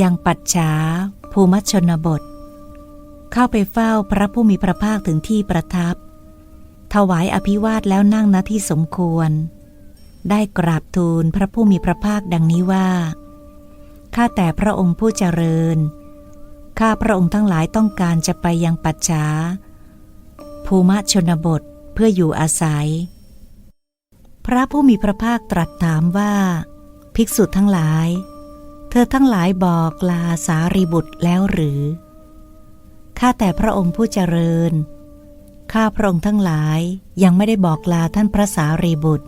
ยังปัจฉาภูมิชนบท เข้าไปเฝ้าพระผู้มีพระภาคถึงที่ประทับ ถวายอภิวาทแล้วนั่งณที่สมควร ได้กราบทูลพระผู้มีพระภาคดังนี้ว่า ข้าแต่พระองค์ผู้เจริญ ข้าพระองค์ทั้งหลายต้องการจะไปยังปัจฉาภูมิชนบทเพื่ออยู่อาศัย พระผู้มีพระภาคตรัสถามว่า ภิกษุทั้งหลาย เธอทั้งหลายบอกลาสารีบุตรแล้วหรือ ข้าแต่พระองค์ผู้เจริญ ข้าพระองค์ทั้งหลายยังไม่ได้บอกลาท่านพระสารีบุตร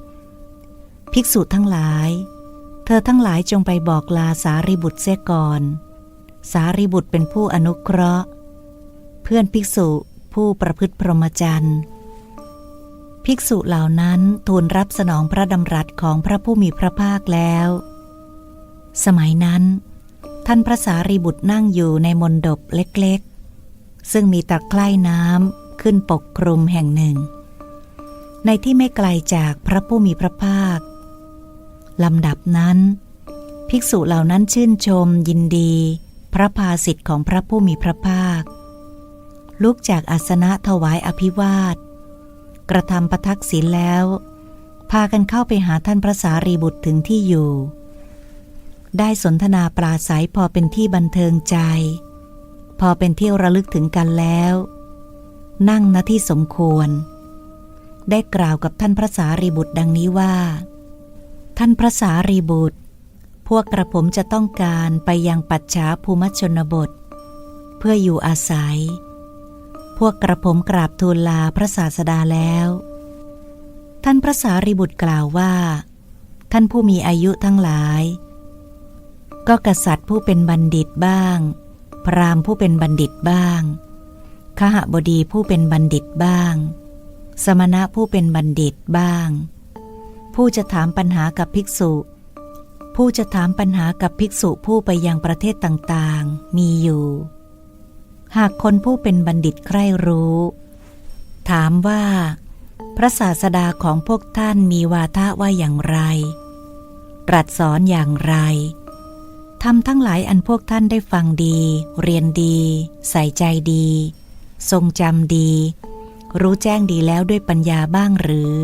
ภิกษุทั้งหลาย เธอทั้งหลายจงไปบอกลาสารีบุตรเสียก่อน สารีบุตรเป็นผู้อนุเคราะห์ เพื่อนภิกษุผู้ประพฤติพรหมจรรย์ ภิกษุเหล่านั้นทูลรับสนองพระดำรัสของพระผู้มีพระภาคแล้ว สมัยนั้น ท่านพระสารีบุตรนั่งอยู่ในมณฑปเล็กๆ ซึ่งมีตะไคร่น้ำขึ้นปกคลุมแห่งหนึ่ง ในที่ไม่ไกลจากพระผู้มีพระภาคลำดับนั้น ภิกษุเหล่านั้นชื่นชมยินดี พระภาสิทธิ์ของพระผู้มีพระภาค ลุกจากอาสนะถวายอภิวาท กระทำประทักษิณแล้ว พากันเข้าไปหาท่านพระสารีบุตรถึงที่อยู่ ได้สนทนาปราศัยพอเป็นที่บันเทิงใจ พอเป็นที่ระลึกถึงกันแล้ว นั่งณที่สมควร ได้กล่าวกับท่านพระสารีบุตรดังนี้ว่า ท่านพระสารีบุตร พวกกระผมจะต้องการไปยังปัจฉาภูมิชนบท เพื่ออยู่อาศัย พวกกระผมกราบทูลลาพระศาสดาแล้ว ท่านพระสารีบุตรกล่าวว่า ท่านผู้มีอายุทั้งหลาย ก็กษัตริย์ผู้เป็นบัณฑิตบ้าง พราหมณ์ผู้เป็นบัณฑิตบ้างขหบดีผู้เป็นบัณฑิตบ้าง สมณะผู้เป็นบัณฑิตบ้าง ผู้จะถามปัญหากับภิกษุ ผู้จะถามปัญหากับภิกษุผู้ไปยังประเทศต่างๆ มีอยู่ หากคนผู้เป็นบัณฑิตใคร่รู้ ถามว่า พระศาสดาของพวกท่านมีวาทะว่าอย่างไร ตรัสสอนอย่างไร ทำทั้งหลายอันพวกท่านได้ฟังดี เรียนดี ใส่ใจดี ทรงจำดี รู้แจ้งดีแล้วด้วยปัญญาบ้างหรือ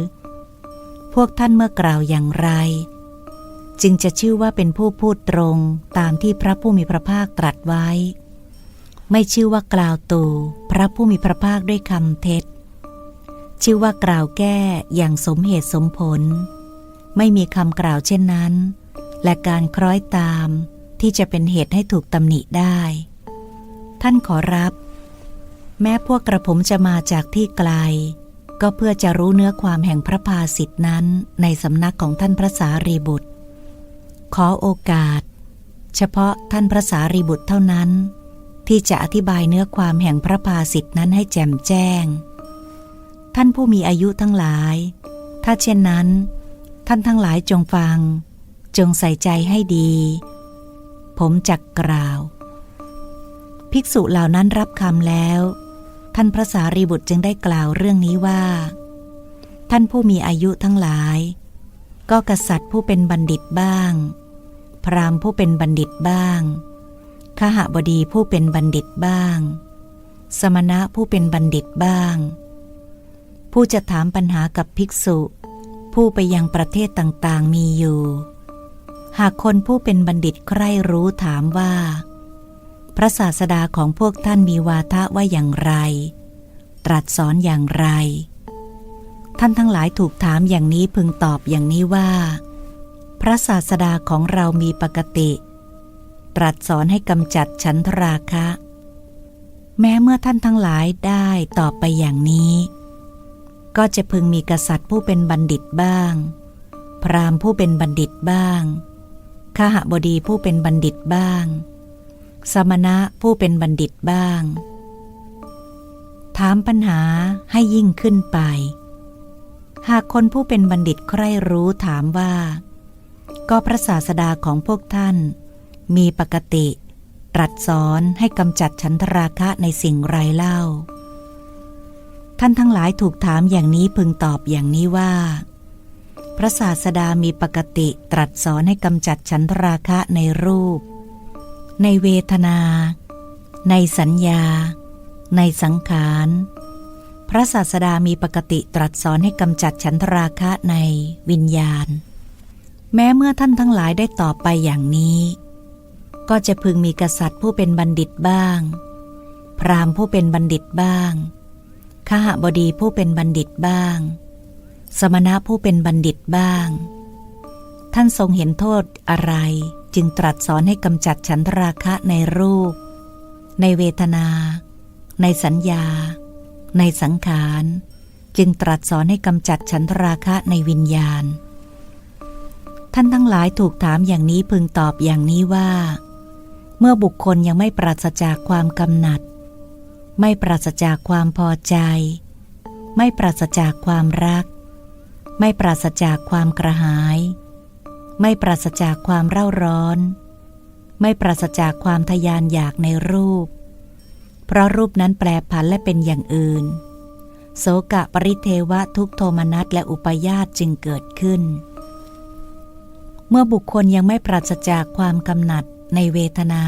พวกท่านเมื่อกล่าวอย่างไร จึงจะชื่อว่าเป็นผู้พูดตรงตามที่พระผู้มีพระภาคตรัสไว้ ไม่ชื่อว่ากล่าวตู่ พระผู้มีพระภาคด้วยคำเท็จ ชื่อว่ากล่าวแก้อย่างสมเหตุสมผล ไม่มีคำกล่าวเช่นนั้น และการคล้อยตาม ที่จะเป็นเหตุให้ถูกตำหนิได้ ท่านขอรับ แม้พวกกระผมจะมาจากที่ไกล ก็เพื่อจะรู้เนื้อความแห่งพระภาสิทธินั้นในสำนักของท่านพระสารีบุตร ขอโอกาส เฉพาะท่านพระสารีบุตรเท่านั้น ที่จะอธิบายเนื้อความแห่งพระภาสิทธินั้นให้แจ่มแจ้ง ท่านผู้มีอายุทั้งหลาย ถ้าเช่นนั้น ท่านทั้งหลายจงฟัง จงใส่ใจให้ดี ผมจักกล่าว ภิกษุเหล่านั้นรับคำแล้ว ท่านพระสารีบุตรจึงได้กล่าวเรื่องนี้ว่า ท่านผู้มีอายุทั้งหลาย ก็กษัตริย์ผู้เป็นบัณฑิตบ้าง พราหมณ์ผู้เป็นบัณฑิตบ้างขหบดีผู้เป็นบัณฑิตบ้าง สมณะผู้เป็นบัณฑิตบ้าง ผู้จะถามปัญหากับภิกษุ ผู้ไปยังประเทศต่างๆมีอยู่ หากคนผู้เป็นบัณฑิตใคร่รู้ถามว่า พระศาสดาของพวกท่านมีวาทะว่าอย่างไร ตรัสสอนอย่างไร ท่านทั้งหลายถูกถามอย่างนี้พึงตอบอย่างนี้ว่า พระศาสดาของเรามีปกติ ตรัสสอนให้กำจัดฉันทราคะ แม้เมื่อท่านทั้งหลายได้ตอบไปอย่างนี้ ก็จะพึงมีกษัตริย์ผู้เป็นบัณฑิตบ้าง พราหมณ์ผู้เป็นบัณฑิตบ้าง ขหบดีผู้เป็นบัณฑิตบ้าง สมณะผู้เป็นบัณฑิตบ้าง ถามปัญหาให้ยิ่งขึ้นไป หากคนผู้เป็นบัณฑิตใคร่รู้ถามว่า ก็พระศาสดาของพวกท่าน มีปกติ ตรัสสอนให้กำจัดฉันทราคะในสิ่งไรเล่า ท่านทั้งหลายถูกถามอย่างนี้พึงตอบอย่างนี้ว่า พระศาสดามีปกติตรัสสอนให้กำจัดฉันทราคะในรูป ในเวทนา ในสัญญา ในสังขาร พระศาสดามีปกติตรัสสอนให้กำจัดฉันทราคะในวิญญาณ แม้เมื่อท่านทั้งหลายได้ตอบไปอย่างนี้ ก็จะพึงมีกษัตริย์ผู้เป็นบัณฑิตบ้าง พราหมณ์ผู้เป็นบัณฑิตบ้างขหบดีผู้เป็นบัณฑิตบ้าง สมณะผู้เป็นบัณฑิตบ้าง ท่านทรงเห็นโทษอะไร จึงตรัสสอนให้กำจัดฉันทราคะในรูป ในเวทนา ในสัญญา ในสังขาร จึงตรัสสอนให้กำจัดฉันทราคะในวิญญาณ ท่านทั้งหลายถูกถามอย่างนี้พึงตอบอย่างนี้ว่า เมื่อบุคคลยังไม่ปราศจากความกำหนัด ไม่ปราศจากความพอใจ ไม่ปราศจากความรัก ไม่ปราศจากความกระหาย ไม่ปราศจากความเร่าร้อน ไม่ปราศจากความทยานอยากในรูป เพราะรูปนั้นแปรผันและเป็นอย่างอื่น โสกะปริเทวะทุกโทมนัสและอุปยาตจึงเกิดขึ้น เมื่อบุคคลยังไม่ปราศจากความกำหนัดในเวทนา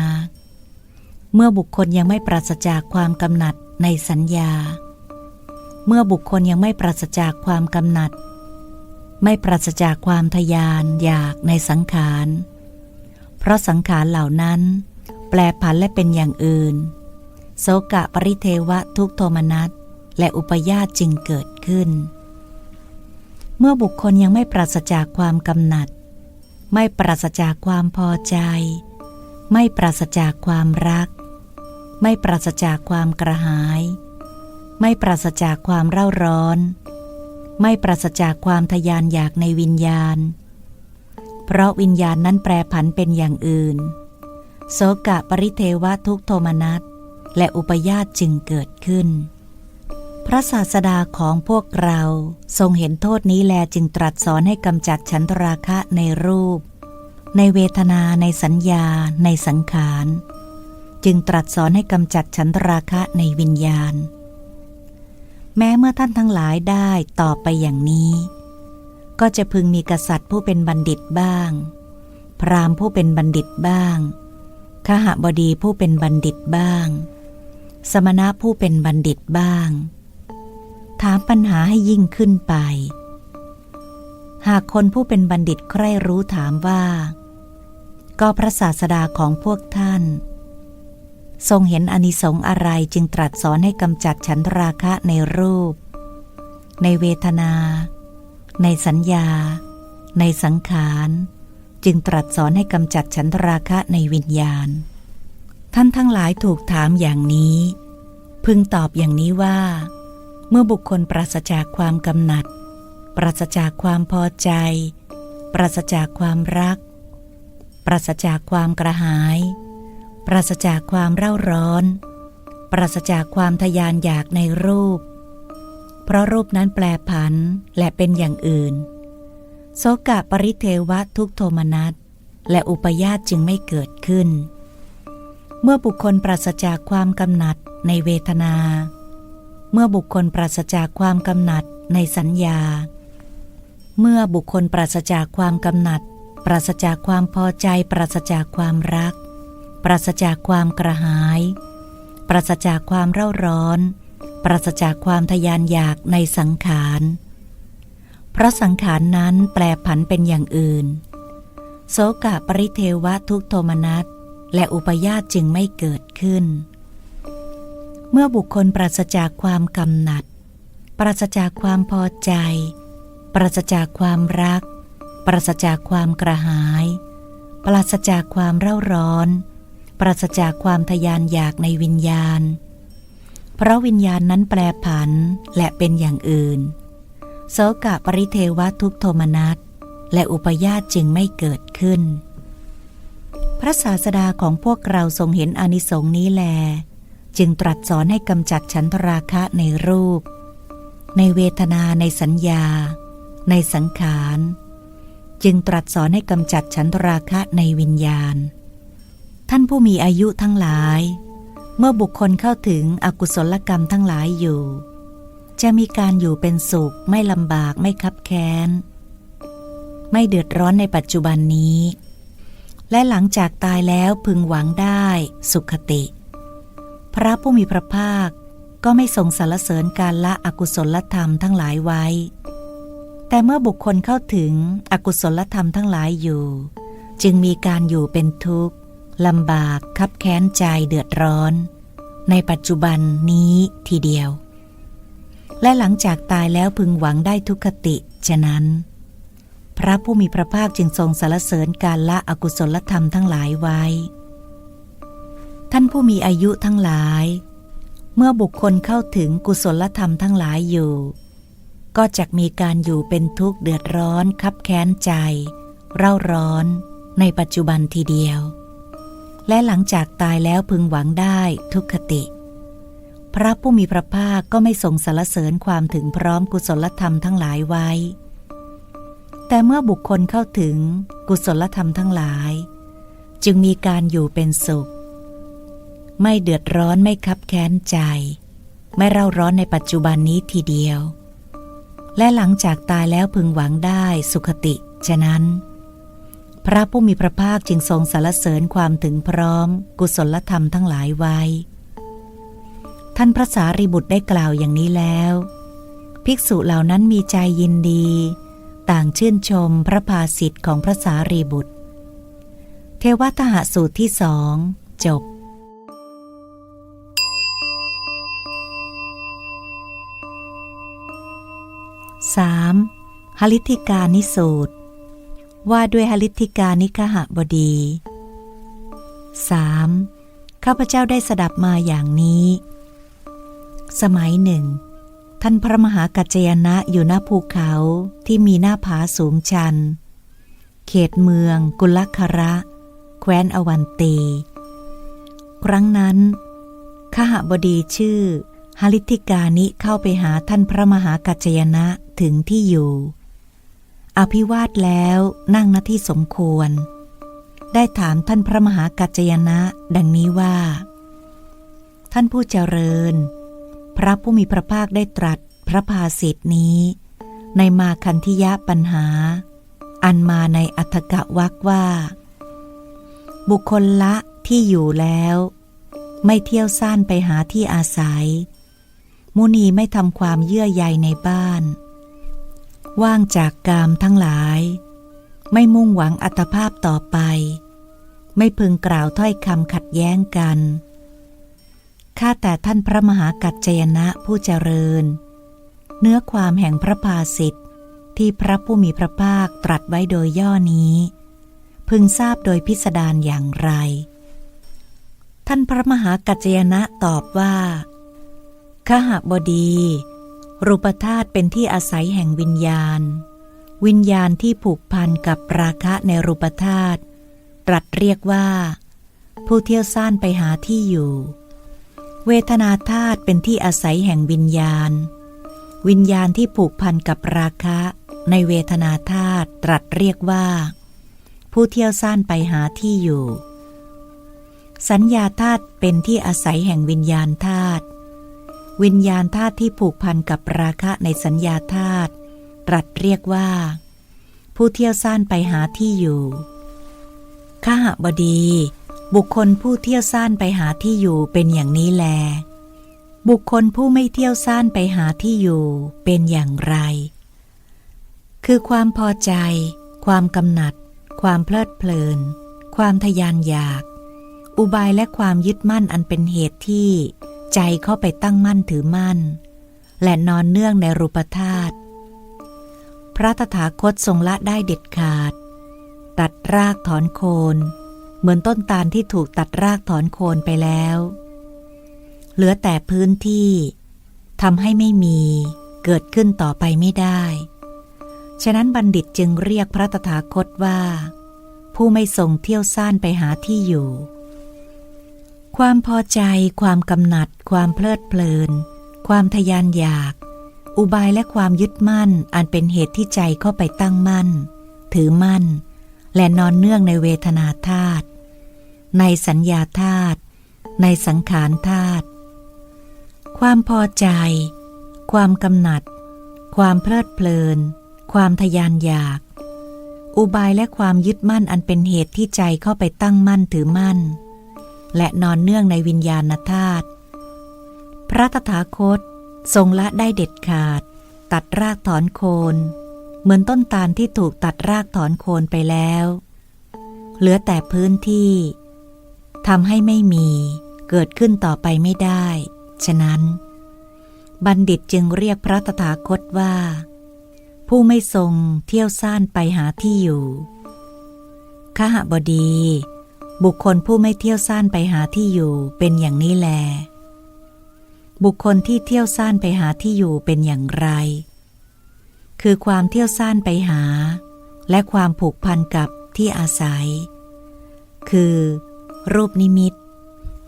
เมื่อบุคคลยังไม่ปราศจากความกำหนัดในสัญญา เมื่อบุคคลยังไม่ปราศจากความกำหนัด ไม่ปราศจากความทยานอยากในสังขาร เพราะสังขารเหล่านั้น แปลผันและเป็นอย่างอื่น โสกะปริเทวะทุกโทมนัสและอุปยาตจึงเกิดขึ้น เมื่อบุคคลยังไม่ปราศจากความกำหนัด ไม่ปราศจากความพอใจ ไม่ปราศจากความรัก ไม่ปราศจากความกระหาย ไม่ปราศจากความเร่าร้อน ไม่ปราศจากความทยานอยากในวิญญาณ เพราะวิญญาณนั้นแปรผันเป็นอย่างอื่น โสกะปริเทวะทุกโทมนัสและอุปยาตจึงเกิดขึ้น พระศาสดาของพวกเราทรงเห็นโทษนี้แลจึงตรัสสอนให้กำจัดฉันทราคะในรูป ในเวทนาในสัญญา ในสังขาร จึงตรัสสอนให้กำจัดฉันทราคะในวิญญาณ แม้เมื่อท่านทั้งหลายได้ตอบไปอย่างนี้ ก็จะพึงมีกษัตริย์ผู้เป็นบัณฑิตบ้าง พราหมณ์ผู้เป็นบัณฑิตบ้างขหบดีผู้เป็นบัณฑิตบ้าง สมณะผู้เป็นบัณฑิตบ้าง ถามปัญหาให้ยิ่งขึ้นไป หากคนผู้เป็นบัณฑิตใคร่รู้ถามว่า ก็พระศาสดาของพวกท่าน ทรงเห็นอนิสงส์อะไรจึงตรัสสอนให้กำจัดฉันทราคะในรูป ในเวทนา ในสัญญา ในสังขาร จึงตรัสสอนให้กำจัดฉันทราคะในวิญญาณ ท่านทั้งหลายถูกถามอย่างนี้ พึงตอบอย่างนี้ว่า เมื่อบุคคลปราศจากความกำหนัด ปราศจากความพอใจ ปราศจากความรัก ปราศจากความกระหาย ปราศจากความเร่าร้อน ปราศจากความทยานอยากในรูป เพราะรูปนั้นแปลผันและเป็นอย่างอื่น โสกะปริเทวะทุกโทมนัสและอุปยาตจึงไม่เกิดขึ้น เมื่อบุคคลปราศจากความกำหนัดในเวทนา เมื่อบุคคลปราศจากความกำหนัดในสัญญา เมื่อบุคคลปราศจากความกำหนัด ปราศจากความพอใจ ปราศจากความรัก ปราศจากความกระหาย ปราศจากความเร่าร้อน ปราศจากความทยานอยากในสังขารเพราะสังขารนั้นแปลผันเป็นอย่างอื่น โสกะปริเทวะทุกโทมนัสและอุปยาตจึงไม่เกิดขึ้น เมื่อบุคคลปราศจากความกำหนัด ปราศจากความพอใจ ปราศจากความรัก ปราศจากความกระหาย ปราศจากความเร่าร้อน ปราศจากความทยานอยากในวิญญาณ เพราะวิญญาณนั้นแปรผันและเป็นอย่างอื่น โสกะปริเทวะทุกโทมนัสและอุปยาตจึงไม่เกิดขึ้น พระศาสดาของพวกเราทรงเห็นอนิสงส์นี้แล จึงตรัสสอนให้กำจัดฉันทราคะในรูป ในเวทนาในสัญญา ในสังขาร จึงตรัสสอนให้กำจัดฉันทราคะในวิญญาณ ท่านผู้มีอายุทั้งหลาย เมื่อบุคคลเข้าถึงอกุศลกรรมทั้งหลายอยู่ จะมีการอยู่เป็นสุข ไม่ลำบากไม่คับแค้น ไม่เดือดร้อนในปัจจุบันนี้ และหลังจากตายแล้วพึงหวังได้สุขติ พระผู้มีพระภาคก็ไม่ทรงสรรเสริญการละอกุศลธรรมทั้งหลายไว้ แต่เมื่อบุคคลเข้าถึงอกุศลธรรมทั้งหลายอยู่ จึงมีการอยู่เป็นทุกข์ ลำบากคับแค้นใจเดือดร้อน ในปัจจุบันนี้ทีเดียว และหลังจากตายแล้วพึงหวังได้ทุกขติ ฉะนั้น พระผู้มีพระภาคจึงทรงสรรเสริญการละอกุศลธรรมทั้งหลายไว้ ท่านผู้มีอายุทั้งหลาย เมื่อบุคคลเข้าถึงกุศลธรรมทั้งหลายอยู่ ก็จะมีการอยู่เป็นทุกข์เดือดร้อนคับแค้นใจ เร่าร้อน ในปัจจุบันทีเดียว และหลังจากตายแล้วพึงหวังได้ทุกขติ พระผู้มีพระภาคก็ไม่ทรงสรรเสริญความถึงพร้อมกุศลธรรมทั้งหลายไว้ แต่เมื่อบุคคลเข้าถึงกุศลธรรมทั้งหลาย จึงมีการอยู่เป็นสุข ไม่เดือดร้อนไม่คับแค้นใจ ไม่เร่าร้อนในปัจจุบันนี้ทีเดียว และหลังจากตายแล้วพึงหวังได้สุขติ ฉะนั้น พระผู้มีพระภาคจึงทรงสรรเสริญความถึงพร้อม กุศลธรรมทั้งหลายไว้ ท่านพระสารีบุตรได้กล่าวอย่างนี้แล้ว ภิกษุเหล่านั้นมีใจยินดี ต่างชื่นชมพระภาสิทธิ์ของพระสารีบุตร เทวทหสูตรที่สองจบ 3. หลิทธิกานิสูตร ว่าด้วยหลิทธิกานิคหบดี 3. ข้าพเจ้าได้สดับมาอย่างนี้ สมัยหนึ่ง ท่านพระมหากัจจยนะอยู่หน้าภูเขาที่มีหน้าผาสูงชัน เขตเมือง กุลคระ แคว้นอวันตี ครั้งนั้นขหบดีชื่อหลิทธิกานิเข้าไปหาท่านพระมหากัจจยนะถึงที่อยู่ อภิวาทแล้วนั่งณที่สมควร ได้ถามท่านพระมหากัจจยนะ ดังนี้ว่า ท่านผู้เจริญ พระผู้มีพระภาคได้ตรัสพระภาสิทธนี้ ในมาคันธิยะปัญหา อันมาในอัฏฐกะวักว่า บุคคลละที่อยู่แล้ว ไม่เที่ยวซ่านไปหาที่อาศัย มุนีไม่ทำความเยื่อใยในบ้าน ว่างจากกามทั้งหลาย ไม่มุ่งหวังอัตภาพต่อไป ไม่พึงกล่าวถ้อยคำขัดแย้งกัน ข้าแต่ท่านพระมหากัจจยนะผู้เจริญ เนื้อความแห่งพระภาสิทธิ์ที่พระผู้มีพระภาคตรัสไว้โดยย่อนี้ พึงทราบโดยพิสดารอย่างไร ท่านพระมหากัจจยนะตอบว่าขหบดี รูปธาตุเป็นที่อาศัยแห่งวิญญาณ วิญญาณที่ผูกพันกับราคะในรูปธาตุตรัสเรียกว่า ผู้เที่ยวซ่านไปหาที่อยู่ เวทนาธาตุเป็นที่อาศัยแห่งวิญญาณ วิญญาณที่ผูกพันกับราคะในเวทนาธาตุตรัสเรียกว่า ผู้เที่ยวซ่านไปหาที่อยู่ สัญญาธาตุเป็นที่อาศัยแห่งวิญญาณธาตุ วิญญาณธาตุที่ผูกพันกับราคะในสัญญาธาตุตรัสเรียกว่า ผู้เที่ยวซ่านไปหาที่อยู่ข้าหบดี บุคคลผู้เที่ยวซ่านไปหาที่อยู่เป็นอย่างนี้แล บุคคลผู้ไม่เที่ยวซ่านไปหาที่อยู่เป็นอย่างไร คือความพอใจ ความกำหนัด ความเพลิดเพลิน ความทยานอยาก อุบายและความยึดมั่นอันเป็นเหตุที่ ใจเข้าไปตั้งมั่นถือมั่น และนอนเนื่องในรูปธาตุพระตถาคตทรงละได้เด็ดขาด ตัดรากถอนโคน เหมือนต้นตาลที่ถูกตัดรากถอนโคนไปแล้ว เหลือแต่พื้นที่ทำให้ไม่มีเกิดขึ้นต่อไปไม่ได้ ฉะนั้นบัณฑิตจึงเรียกพระตถาคตว่า ผู้ไม่ทรงเที่ยวซ่านไปหาที่อยู่ ความพอใจ ความกำหนัด ความเพลิดเพลิน ความทยานอยาก อุบายและความยึดมั่น อันเป็นเหตุที่ใจเข้าไปตั้งมั่น ถือมั่น และนอนเนื่องในเวทนาธาตุ ในสัญญาธาตุ ในสังขารธาตุ ความพอใจ ความกำหนัด ความเพลิดเพลิน ความทยานอยาก อุบายและความยึดมั่นอันเป็นเหตุที่ใจเข้าไปตั้งมั่นถือมั่น และนอนเนื่องในวิญญาณธาตุ พระตถาคตทรงละได้เด็ดขาด ตัดรากถอนโคน เหมือนต้นตาลที่ถูกตัดรากถอนโคนไปแล้ว เหลือแต่พื้นที่ทำให้ไม่มีเกิดขึ้นต่อไปไม่ได้ ฉะนั้น บัณฑิตจึงเรียกพระตถาคตว่า ผู้ไม่ทรงเที่ยวซ่านไปหาที่อยู่ขหบดี บุคคลผู้ไม่เที่ยวซ่านไปหาที่อยู่เป็นอย่างนี้แล บุคคลที่เที่ยวซ่านไปหาที่อยู่เป็นอย่างไร คือความเที่ยวซ่านไปหา และความผูกพันกับที่อาศัย คือ รูปนิมิต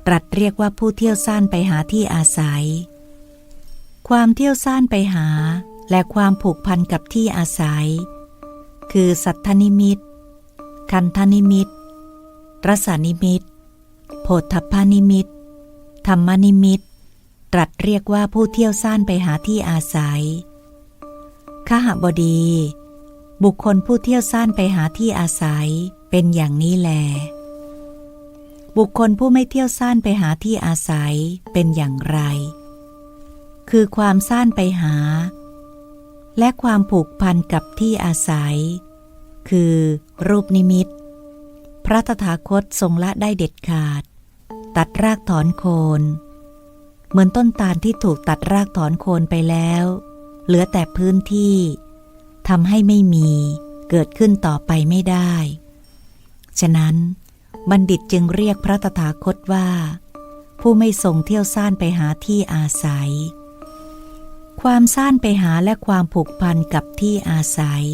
ตรัสเรียกว่าผู้เที่ยวซ่านไปหาที่อาศัย ความเที่ยวซ่านไปหา และความผูกพันกับที่อาศัย คือสัทธนิมิต คันธนิมิต รสานิมิตโพธพานิมิตธรรมนิมิต ตรัสเรียกว่าผู้เที่ยวซ่านไปหาที่อาศัยขหบดี บุคคลผู้เที่ยวซ่านไปหาที่อาศัยเป็นอย่างนี้แล บุคคลผู้ไม่เที่ยวซ่านไปหาที่อาศัยเป็นอย่างไร คือความซ่านไปหา และความผูกพันกับที่อาศัย คือรูปนิมิต ระตถาคตทรงละได้เด็ดขาด ตัดรากถอนโคน เหมือนต้นตาลที่ถูกตัดรากถอนโคนไปแล้ว เหลือแต่พื้นที่ทำให้ไม่มีเกิดขึ้นต่อไปไม่ได้ ฉะนั้น บัณฑิตจึงเรียกพระตถาคตว่า ผู้ไม่ทรงเที่ยวซ่านไปหาที่อาศัย ความซ่านไปหาและความผูกพันกับที่อาศัย